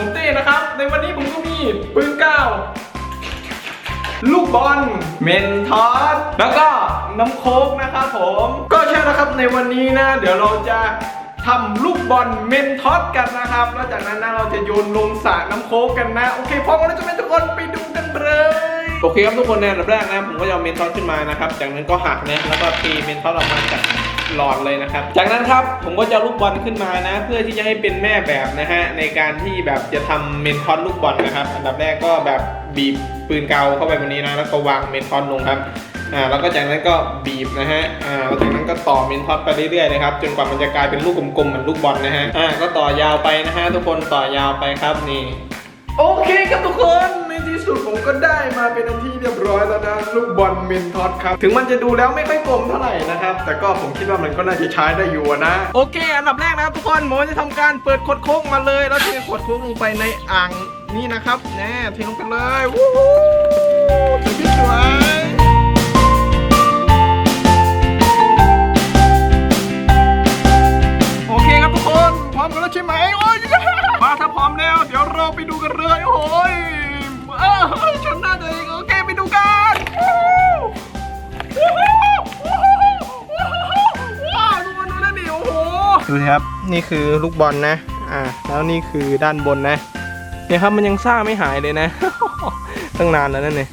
ผมเต้นะครับ ในวันนี้ผมก็มีปืนกล้าลูกบอล เมนทอสแล้วก็น้ำโค้กนะครับผม ก็ใช่นะครับในวันนี้นะ เดี๋ยวเราจะทำลูกบอลเมนทอสกันนะครับ แล้วจากนั้นนะเราจะโยนลงสระน้ำโค้กกันนะ โอเคพร้อมแล้วจะเป็นทุกคนไป โอเคครับทุกคนในอันดับแรกนะผมก็จะเอาเมนทอสขึ้นมานะครับ จากนั้นก็หักนะแล้วก็ตีเมนทอสออกมาจากหลอดเลยนะครับ จากนั้นครับผมก็จะลูกบอลขึ้นมานะ เพื่อที่จะให้เป็นแม่แบบนะฮะในการที่แบบจะทำเมนทอสลูกบอลนะครับ อันดับแรกก็แบบบีบปืนเกาเข้าไปบนนี้นะแล้วก็วางเมนทอสลงครับอ่าแล้วก็จากนั้นก็บีบนะฮะอ่าแล้วจากนั้นก็ต่อเมนทอสไปเรื่อยๆนะครับจนกว่ามันจะกลายเป็นลูกกลมๆเหมือนลูกบอลนะฮะอ่าก็ต่อยาวไปนะฮะทุกคนต่อยาวไปครับนี่โอเคครับทุกคน ที่สุดผมก็ได้มาเป็นอันที่เรียบร้อยแล้วนะลูกบอลเมนทอสครับ ถึงมันจะดูแล้วไม่ค่อยกลมเท่าไหร่นะครับ แต่ก็ผมคิดว่ามันก็น่าจะใช้ได้อยู่นะ โอเค อันดับแรกนะครับทุกคนผมจะทำการเปิดขวดโค้กมาเลย แล้วเทขวดโค้กลงไปในอ่างนี่นะครับแน่เทลงไปเลยวู้ฮู้ถือที่สวยโอเคครับทุกคนพร้อมกันแล้วใช่ไหมโอ้ยมาถ้าพร้อมแล้ว เดี๋ยวเราไปดูกัน ดูสิครับ นี่คือลูกบอลนะ อ่า แล้วนี่คือด้านบนนะ เนี่ยครับมันยังซ่าไม่หายเลยนะ ตั้งนานแล้วนั่นเนี่ย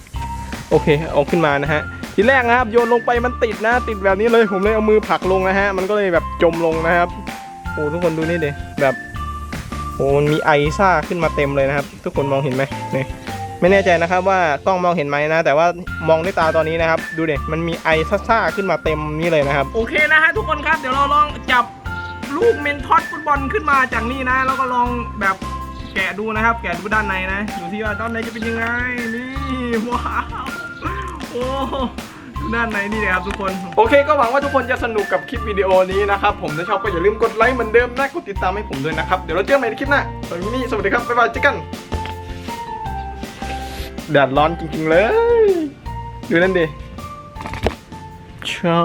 โอเคเอาขึ้นมานะฮะ ทีแรกนะครับโยนลงไปมันติดนะ ติดแบบนี้เลยผมเลยเอามือผลักลงนะฮะ มันก็เลยแบบจมลงนะครับโอ้ทุกคนดูนี่ดิแบบโอ้มันมีไอซ่าขึ้นมาเต็มเลยนะครับ ทุกคนมองเห็นไหมนี่ไม่แน่ใจนะครับว่ากล้องมองเห็นไหมนะ แต่ว่ามองด้วยตาตอนนี้นะครับ ดูเดิมันมีไอซ่าขึ้นมาเต็มนี่เลยนะครับ โอเคนะฮะทุกคนครับ เดี๋ยวเราลองจับ ลูกเมนทอสฟุตบอลขึ้นมาจากนี่นะ แล้วก็ลองแบบแกะดูนะครับ แกะดูด้านในนะอยู่ที่ว่าด้านในจะเป็นยังไงนี่ว้าวโอ้ด้านในนี่เลยครับทุกคน โอเคก็หวังว่าทุกคนจะสนุกกับคลิปวิดีโอนี้นะครับ ผมถ้าชอบก็อย่าลืมกดไลค์เหมือนเดิมนะกดติดตามให้ผมด้วยนะครับ เดี๋ยวเราเจอกันใหม่ในคลิปหน้าสำหรับวันนี้สวัสดีครับบ๊ายบายเจอกันแดดร้อนจริงๆเลย ดูนั่นดิใช่